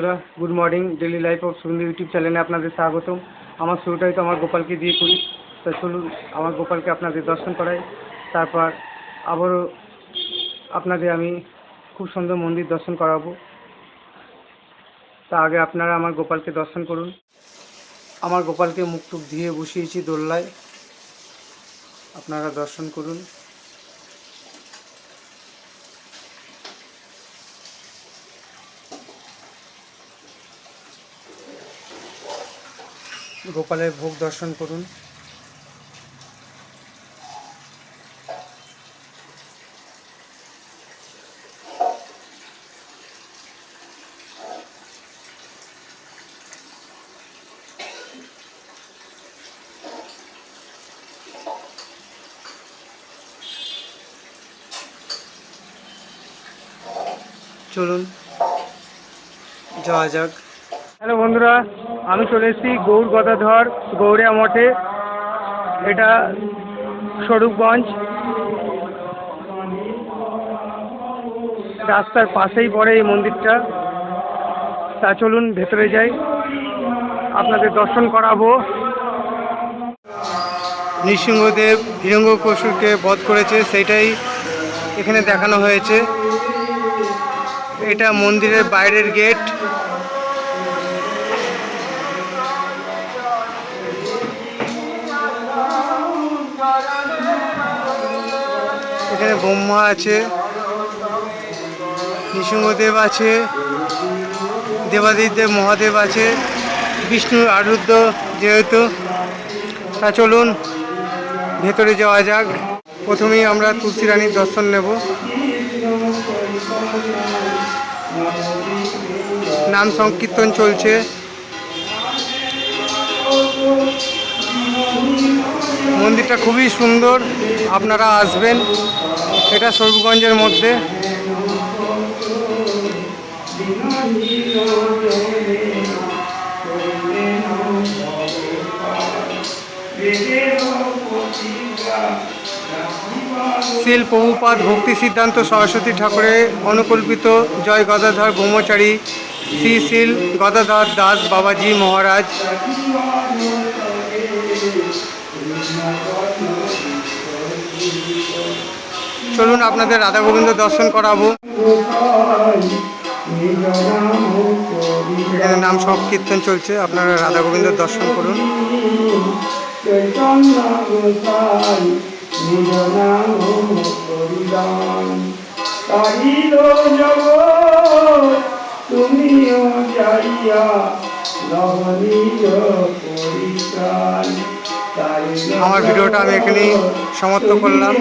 বন্ধুরা good morning daily life of Sundar YouTube চ্যানেলে আপনাদের স্বাগতম। আমার শুরুটাই তো আমার গোপালকে দিয়ে করি। তা চলুন, আমার গোপালকে আপনাদের দর্শন করাই। তারপর আবারও আপনাদের আমি খুব সুন্দর মন্দির দর্শন করাবো। তা আগে আপনারা আমার গোপালকে দর্শন করুন। আমার গোপালকে মুখ টুক ধুয়ে বসিয়েছি দোল্লায় আপনারা দর্শন করুন। গোপালের ভোগ দর্শন করুন। চলুন যাওয়া যাক। হ্যালো বন্ধুরা আমি চলে এসেছি গৌর গদাধর গৌড়িয়া মঠে। এটা স্বরূপগঞ্জ। রাস্তার পাশেই পড়ে এই মন্দিরটা। তা চলুন ভেতরে যাই। আপনাদের দর্শন করাবো। নৃসিংহদেব হিরণ্যকশুরকে বধ করেছে সেটাই এখানে দেখানো হয়েছে। এটা মন্দিরের বাইরের গেট। এখানে ব্রহ্মা আছে, নৃসিংহদেব আছে, দেবাদিদেব, মহাদেব আছে বিষ্ণুর আরুদ্র যেহেতু। তা চলুন, ভেতরে যাওয়া যাক। প্রথমেই আমরা তুলসী রানীর দর্শন নেব। নাম সংকীর্তন চলছে। মন্দিরটা খুবই সুন্দর। আপনারা আসবেন। এটা স্বরূপগঞ্জের মধ্যে। শিল প্রভুপাদ ভক্তি সিদ্ধান্ত সরস্বতী ঠাকুরের অনুকল্পিত জয় গদাধর ব্রহ্মচারী শ্রী শিল গদাধর দাস বাবাজি মহারাজ। চলুন আপনাদের রাধা গোবিন্দ দর্শন করাবো। এখানে নাম সংকীর্তন চলছে, আপনারা রাধা গোবিন্দ দর্শন করুন। আমার ভিডিওটা আমি এখানেই সমাপ্ত করলাম।